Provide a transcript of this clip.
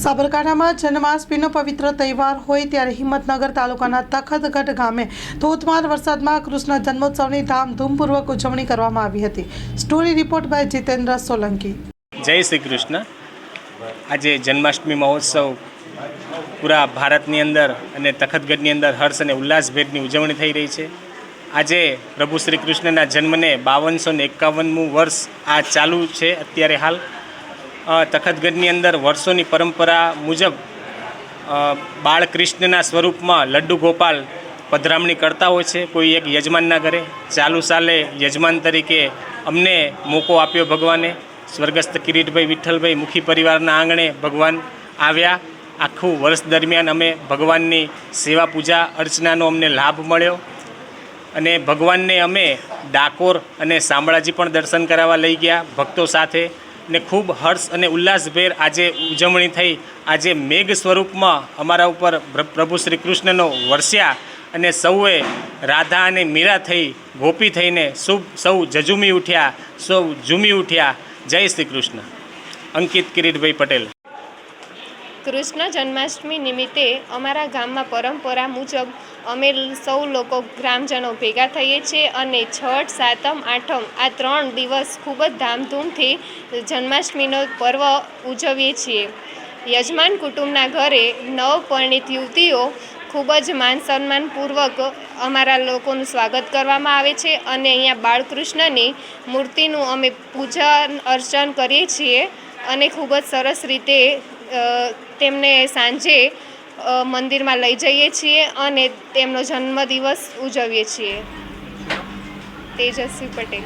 સાબરકાંઠામાં જન્માષ્ટમીનો પવિત્ર તહેવાર હોય ત્યારે હિંમતનગર તાલુકાના તખતગઢ ગામે ધોધમાર વરસાદમાં કૃષ્ણ જન્મોત્સવની ધામધૂમપૂર્વક ઉજવણી કરવામાં આવી હતી. Story report by Jitendra Solanki. Jay Shri Krishna. આજે જન્માષ્ટમી મહોત્સવ પૂરા ભારતની અંદર અને તખતગઢની અંદર હર્ષ અને ઉલ્લાસભેરની ઉજવણી થઈ રહી છે. આજે પ્રભુ શ્રી કૃષ્ણના જન્મને બાવનસો ને એકાવનમું વર્ષ આ ચાલુ છે અત્યારે હાલ. તખતગઢની અંદર વર્ષોની પરંપરા મુજબ બાળકૃષ્ણના સ્વરૂપમાં લડ્ડુ ગોપાલ પધરામણી કરતા હોય છે. કોઈ એક યજમાનના ઘરે, ચાલુ સાલે યજમાન તરીકે અમને મોકો આપ્યો ભગવાને. સ્વર્ગસ્થ કિરીટભાઈ વિઠ્ઠલભાઈ મુખી પરિવારના આંગણે ભગવાન આવ્યા. આખું વર્ષ દરમિયાન અમે ભગવાનની સેવા પૂજા અર્ચનાનો અમને લાભ મળ્યો. અને ભગવાનને અમે ડાકોર અને શામળાજી પણ દર્શન કરાવવા લઈ ગયા. ભક્તો સાથે ને ખૂબ હર્ષ અને ઉલ્લાસભેર આજે ઉજવણી થઈ. આજે મેઘ સ્વરૂપમાં અમારા ઉપર પ્રભુ શ્રી કૃષ્ણનો વરસ્યા અને સૌએ રાધા અને મીરા થઈ, ગોપી થઈને શુભ, સૌ જજુમી ઉઠ્યા, સૌ ઝૂમી ઉઠ્યા. જય શ્રી કૃષ્ણ. અંકિત કિરીટભાઈ પટેલ. કૃષ્ણ જન્માષ્ટમી નિમિત્તે અમારા ગામમાં પરંપરા મુજબ અમે સૌ લોકો ગ્રામજનો ભેગા થઈએ છીએ અને છઠ, સાતમ, આઠમ આ ત્રણ દિવસ ખૂબ જ ધામધૂમથી જન્માષ્ટમીનો પર્વ ઉજવીએ છીએ. યજમાન કુટુંબના ઘરે નવપરિણીત યુવતીઓ ખૂબ જ માન સન્માનપૂર્વક અમારા લોકોનું સ્વાગત કરવામાં આવે છે અને અહીંયા બાળકૃષ્ણની મૂર્તિનું અમે પૂજા અર્ચન કરીએ છીએ અને ખૂબ જ સરસ રીતે તેમને સાંજે મંદિરમાં લઈ જઈએ છીએ અને તેમનો જન્મદિવસ ઉજવીએ છીએ. તેજસ્વી પટેલ.